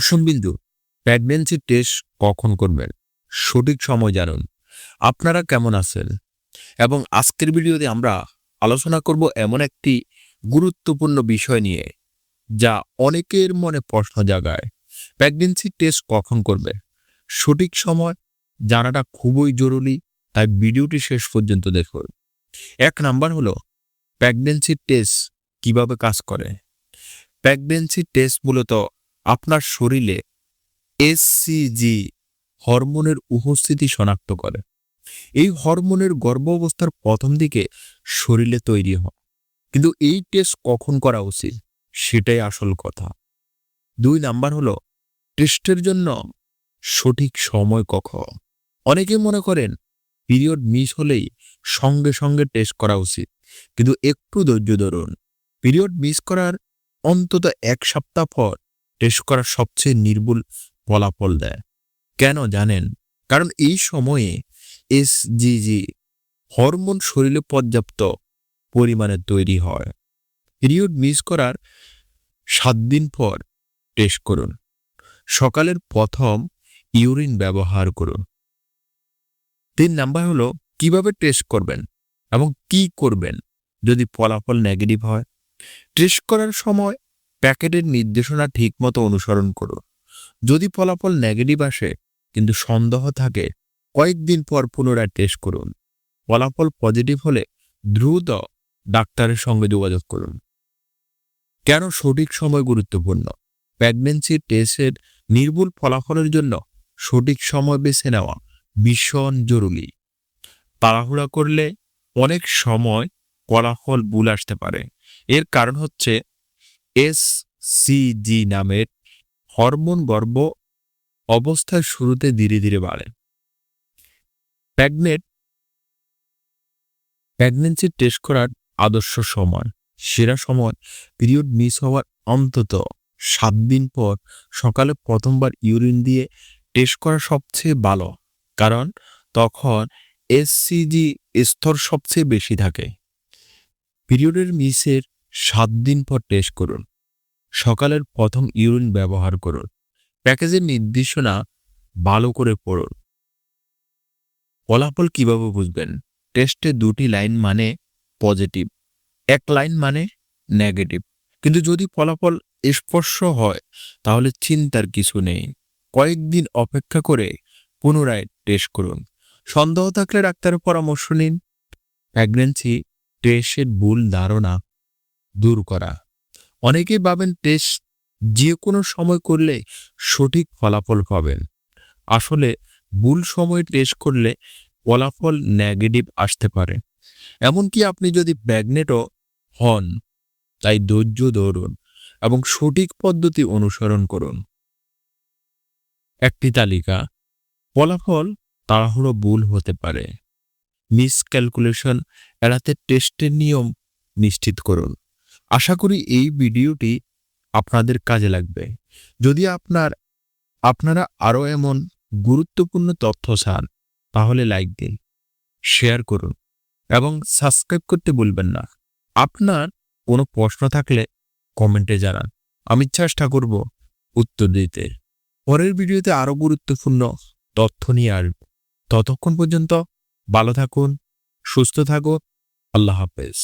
দশম বিন্দু। Pregnancy test কখন করবেন? সঠিক সময় জানুন। আপনারা কেমন আছেন? এবং আজকের ভিডিওতে আমরা আলোচনা করব এমন একটি গুরুত্বপূর্ণ বিষয় নিয়ে, যা অনেকের মনে প্রশ্ন জাগায়। প্রেগনেন্সি টেস্ট কখন করবে? সঠিক সময় জানাটা খুবই জরুরি, তাই ভিডিওটি শেষ পর্যন্ত দেখুন। এক নাম্বার হলো প্রেগনেন্সি টেস্ট কীভাবে কাজ করে? প্রেগনেন্সি টেস্ট মূলত আপনার শরীরে এসসিজি হরমোনের উপস্থিতি শনাক্ত করে। এই হরমোনের গর্ভ অবস্থার প্রথম দিকে শরীরে তৈরি হয়। কিন্তু এই টেস্ট কখন করা উচিত? সেটাই আসল কথা। দুই নাম্বার হলো টেস্টের জন্য সঠিক সময় কখন? অনেকে মনে করেন পিরিয়ড মিস হলেই সঙ্গে সঙ্গে টেস্ট করা উচিত। কিন্তু একটু ধৈর্য ধরুন পিরিয়ড মিস করার অন্তত এক সপ্তাহ পর টেস্ট করার সবচেয়ে নির্ভুল ফলাফল দেয়। কেন জানেন? কারণ এই সময়ে এসজিজি হরমোন শরীরে পর্যাপ্ত পরিমাণে তৈরি হয়। পিরিয়ড মিস করার সাত দিন পর টেস্ট করুন। সকালের প্রথম ইউরিন ব্যবহার করুন। তিন নাম্বার হলো কীভাবে টেস্ট করবেন এবং কি করবেন যদি ফলাফল নেগেটিভ হয়। টেস্ট করার সময় প্যাকেটের নির্দেশনা ঠিকমতো অনুসরণ করুন। যদি ফলাফল নেগেটিভ আসে, কিন্তু সন্দেহ থাকে, কয়েকদিন পর পুনরায় টেস্ট করুন। ফলাফল পজিটিভ হলে দ্রুত ডাক্তারের সঙ্গে যোগাযোগ করুন। কেন সঠিক সময় গুরুত্বপূর্ণ? প্রেগনেন্সি টেস্টের নির্ভুল ফলাফলের জন্য সঠিক সময় বেছে নেওয়া ভীষণ জরুরি। তাড়াহুড়া করলে অনেক সময় ফলাফল ভুল আসতে পারে। এর কারণ হচ্ছে এস সিজি নামের হরমোন গর্ভ অবস্থার শুরুতে ধীরে ধীরে বাড়ে। প্রেগনেন্ট প্রেগনেন্সি টেস্ট করার আদর্শ সময়। সেরা সময়। পিরিয়ড মিস হওয়ার অন্তত সাত দিন পর সকালে প্রথমবার ইউরিন দিয়ে টেস্ট করা সবচেয়ে ভালো। কারণ তখন এসসিজি স্তর সবচেয়ে বেশি থাকে। পিরিয়ডের মিসের সাত দিন পর টেস্ট করুন। সকালের প্রথম ইউরিন ব্যবহার করুন। প্যাকেজের নির্দেশনা ভালো করে পড়ুন। ফলাফল কীভাবে বুঝবেন? টেস্টে দুটি লাইন মানে পজিটিভ এক লাইন মানে নেগেটিভ কিন্তু যদি ফলাফল স্পর্শ হয়, তাহলে চিন্তার কিছু নেই। কয়েকদিন অপেক্ষা করে পুনরায় টেস্ট করুন। সন্দেহ থাকলে ডাক্তারের পরামর্শ নিন। প্রেগনেন্সি টেস্টের ভুল ধারণা দূর করা। অনেকেই ভাবেন টেস্ট যে কোনো সময় করলে সঠিক ফলাফল পাবেন। আসলে ভুল সময় টেস্ট করলে ফলাফল নেগেটিভ আসতে পারে। এমনকি আপনি যদি প্রেগনেটও হন, তাই ধৈর্য ধরুন এবং সঠিক পদ্ধতি অনুসরণ করুন। একটি তালিকা, ফলাফল তাড়াহুড়ো ভুল হতে পারে। মিসক্যালকুলেশন এড়াতে টেস্টের নিয়ম নিশ্চিত করুন। আশা করি এই ভিডিওটি আপনাদের কাজে লাগবে। যদি আপনার, আপনারা আরও এমন গুরুত্বপূর্ণ তথ্য চান, তাহলে লাইক দিন, শেয়ার করুন এবং সাবস্ক্রাইব করতে ভুলবেন না। আপনার কোনো প্রশ্ন থাকলে কমেন্টে জানান। আমি চেষ্টা করব উত্তর দিতে। পরের ভিডিওতে আরও গুরুত্বপূর্ণ তথ্য নিয়ে আসব। ততক্ষণ পর্যন্ত ভালো থাকুন, সুস্থ থাকুন, আল্লাহ হাফেজ।